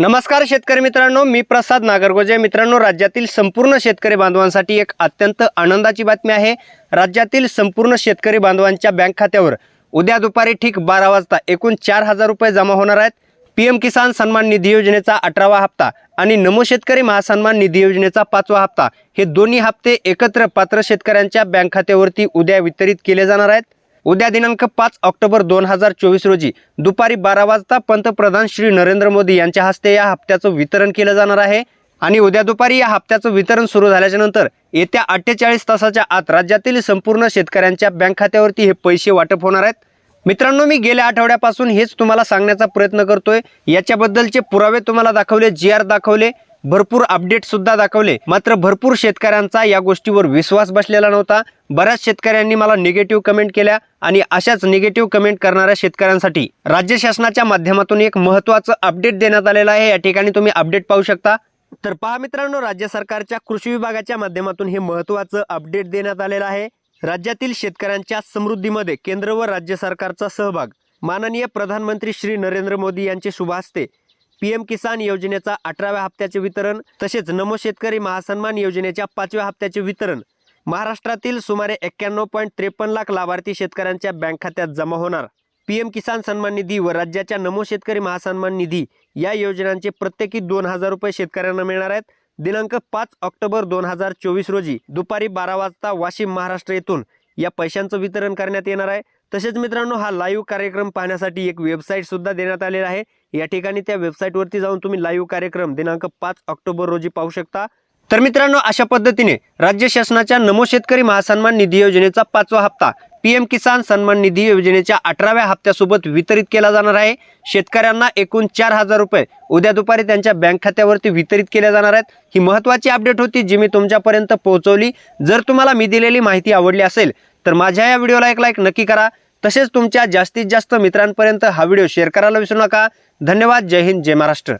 नमस्कार शेतकरी मित्रांनो मी प्रसाद नागरगोजे मित्रांनो राज्यातील संपूर्ण शेतकरी बांधवांसाठी एक अत्यंत आनंदाची बातमी आहे. राज्यातील संपूर्ण शेतकरी बांधवांच्या बँक खात्यावर उद्या दुपारी ठीक बारा वाजता एकूण चार हजार रुपये जमा होणार आहेत. पी एम किसान सन्मान निधी योजनेचा अठरावा हप्ता आणि नमो शेतकरी महासन्मान निधी योजनेचा पाचवा हप्ता हे दोन्ही हप्ते एकत्र पात्र शेतकऱ्यांच्या बँक खात्यावरती उद्या वितरित केले जाणार आहेत. उद्या दिनांक पाच ऑक्टोबर दोन हजार चोवीस रोजी दुपारी बारा वाजता पंतप्रधान श्री नरेंद्र मोदी यांच्या हस्ते या हप्त्याचं वितरण केलं जाणार आहे. आणि उद्या दुपारी या हप्त्याचं वितरण सुरू झाल्याच्यानंतर येत्या अठ्ठेचाळीस तासाच्या आत राज्यातील संपूर्ण शेतकऱ्यांच्या बँक खात्यावरती हे पैसे वाटप होणार आहेत. मित्रांनो मी गेल्या आठवड्यापासून हेच तुम्हाला सांगण्याचा प्रयत्न करतोय. याच्याबद्दलचे पुरावे तुम्हाला दाखवले जी आर दाखवले. भरपूर अपडेट सुद्धा दाखवले. मात्र भरपूर शेतकऱ्यांचा या गोष्टीवर विश्वास बसलेला नव्हता. बऱ्याच शेतकऱ्यांनी मला निगेटिव्ह कमेंट केल्या आणि अशाच निगेटिव्ह कमेंट करणाऱ्या शेतकऱ्यांसाठी राज्य शासनाच्या माध्यमातून एक महत्त्वाचं अपडेट देण्यात आलेलं आहे. या ठिकाणी तुम्ही अपडेट पाहू शकता. तर पहा मित्रांनो राज्य सरकारच्या कृषी विभागाच्या माध्यमातून हे महत्त्वाचं अपडेट देण्यात आलेलं आहे. राज्यातील शेतकऱ्यांच्या समृद्धीमध्ये केंद्र व राज्य सरकारचा सहभाग. माननीय प्रधानमंत्री श्री नरेंद्र मोदी यांचे शुभ हस्ते पी एम किसान योजनेचा अठराव्या हप्त्याचे वितरण तसेच नमो शेतकरी महासन्मान योजनेच्या पाचव्या हप्त्याचे वितरण. महाराष्ट्रातील सुमारे एक्क्याण्णव पॉईंट त्रेपन्न लाख लाभार्थी शेतकऱ्यांच्या बँक खात्यात जमा होणार. पी एम किसान सन्मान निधी व राज्याच्या नमो शेतकरी महासन्मान निधी या योजनांचे प्रत्येकी दोन हजार रुपये शेतकऱ्यांना मिळणार आहेत. दिनांक पाच ऑक्टोबर दोन हजार चोवीस रोजी दुपारी बारा वाजता वाशिम महाराष्ट्र येथून या पैशांचं वितरण करण्यात येणार आहे. तसेच मित्रांनो हा लाईव्ह कार्यक्रम पाहण्यासाठी एक वेबसाईट सुद्धा देण्यात आलेला आहे. या ठिकाणी त्या वेबसाईटवरती जाऊन तुम्ही लाईव्ह कार्यक्रम दिनांक पाच ऑक्टोबर रोजी पाहू शकता. तर मित्रांनो अशा पद्धतीने राज्य शासनाच्या नमो शेतकरी महासन्मान निधी योजनेचा पाचवा हप्ता पी एम किसान सन्मान निधी योजनेच्या अठराव्या हप्त्यासोबत वितरित केला जाणार आहे. शेतकऱ्यांना एकूण चार हजार रुपये उद्या दुपारी त्यांच्या बँक खात्यावरती वितरित केल्या जाणार आहेत. ही महत्त्वाची अपडेट होती जी मी तुमच्यापर्यंत पोहोचवली. जर तुम्हाला मी दिलेली माहिती आवडली असेल तर माझ्या या व्हिडिओला एक लाईक नक्की करा. तसेच तुमच्या जास्तीत जास्त मित्रांपर्यंत हा व्हिडिओ शेअर करायला विसरू नका. धन्यवाद. जय हिंद. जय महाराष्ट्र.